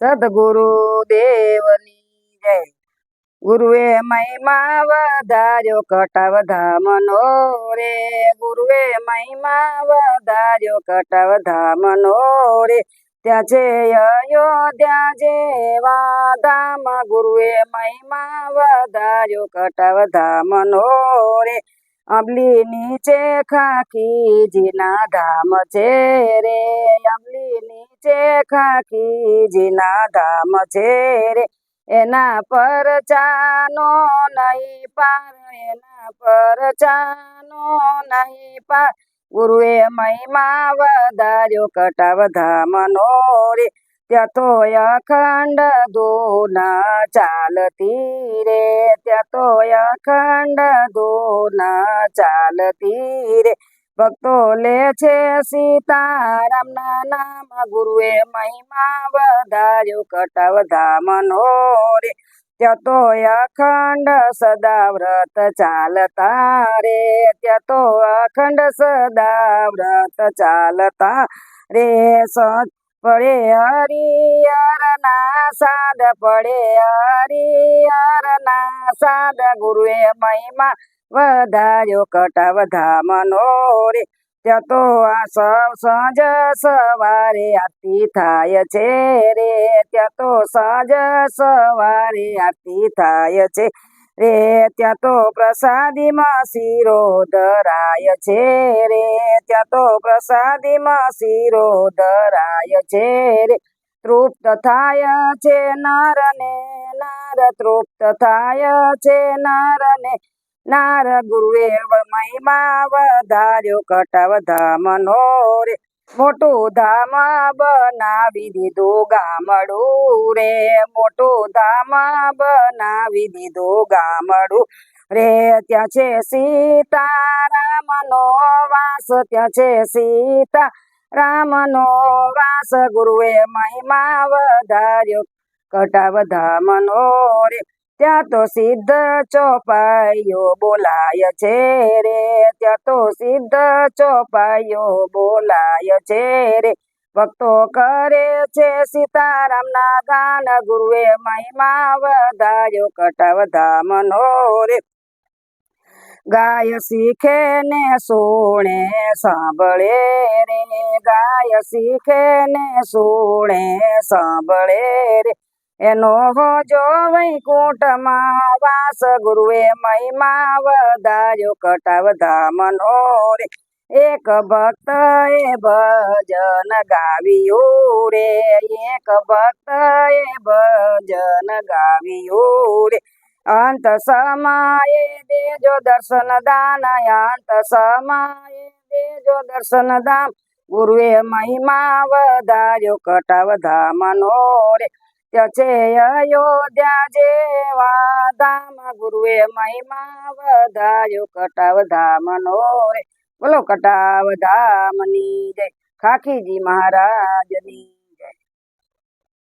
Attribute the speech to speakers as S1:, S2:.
S1: સદગુરુ જય. ગુરુએ મહિમા વધાર્યો કટાવ ધામનો રે. ગુરુએ મહિમા વધાર્યો કટાવ ધામનો રે. ત્યાં છે અયોધ્યા જેવા ધામ. ગુરુએ મહિમા વધાર્યો કટાવ ધામનો રે. અમલી નીચે ખાખીજીના ધામ છે રે. અમલી નીચે ખાખીજીના ધામ છે રે. એના પર ચાનો નહીં પાર, એના પર ચાનો નહીં પાર. ગુરુએ મહિમા વધાર્યો, કટાવ ધામનો રે. ત્યાં તો અખંડ દોના ચાલતી રે. ત્યાં તો અખંડ દોના ચાલતી રે. ભક્તો લે છે સીતારામના નામ ગુરુએ મહિમા વધાર્યો કટાવ ધામનો રે. ત્યાં તો અખંડ સદા વ્રત ચાલતા રે. ત્યાં તો અખંડ સદા વ્રત ચાલતા રે. સત પડે હરિહરના સાદ, પડે હરિહરના સાદ. ગુરુએ મહિમા વધાર્યો, કટાવ ધામનો રે. ત્યાં તો આ સૌ સાંજ સવારે આરતી થાય છે રે. ત્યાં તો સાંજ સવારે આરતી થાય છે. રે, ત્યાં તો પ્રસાદીમાં શીરો ધરાય છે રે. ત્યાં તો પ્રસાદીમાં શીરો ધરાય છે રે. તૃપ્ત થાય છે નર ને નાર તૃપ્ત થાય છે નર ને નાર ગુરુએ મહિમા વધાર્યો, કટાવ ધામનો રે. મોટું ધામ બનાવી દીધું ગામડું રે, મોટું ધામ બનાવી દીધું ગામડું રે. ત્યાં છે સીતારામનો વાસ, ત્યાં છે સીતા રામનો વાસ. ગુરુએ મહિમા વધાર્યો, કટાવ ધામનો રે. ત્યાં તો સિદ્ધ ચોપાયો બોલાય છે રે. ત્યાં તો સિદ્ધ ચોપાયો બોલાય છે રે. ભક્તો કરે છે સીતારામના ગાન, ગુરુએ મહિમા વધાર્યો કટાવ ધામનો રે. ગાય શીખે ને સોણે સાંભળે રે. ગાય શીખે ને સોણે સાંભળે રે. એનો જો વૈકુંઠમાં વાસ, ગુરુએ મહિમા વધાર્યો કટાવ ધામનો રે એક ભક્ત એ ભજન ગાવ્યું રે, એક ભક્ત એ ભજન ગાવ્યું રે. અંત સમયે દેજો દર્શન દાન, અંત સમયે દેજો દર્શન દાન. ગુરુએ મહિમા વધાર્યો કટાવ ધામનો રે છે અયોધ્યા જેવા ધામ ગુરુએ મહિમા રે. બોલો કટાવ જય. ખાખીજી મહારાજની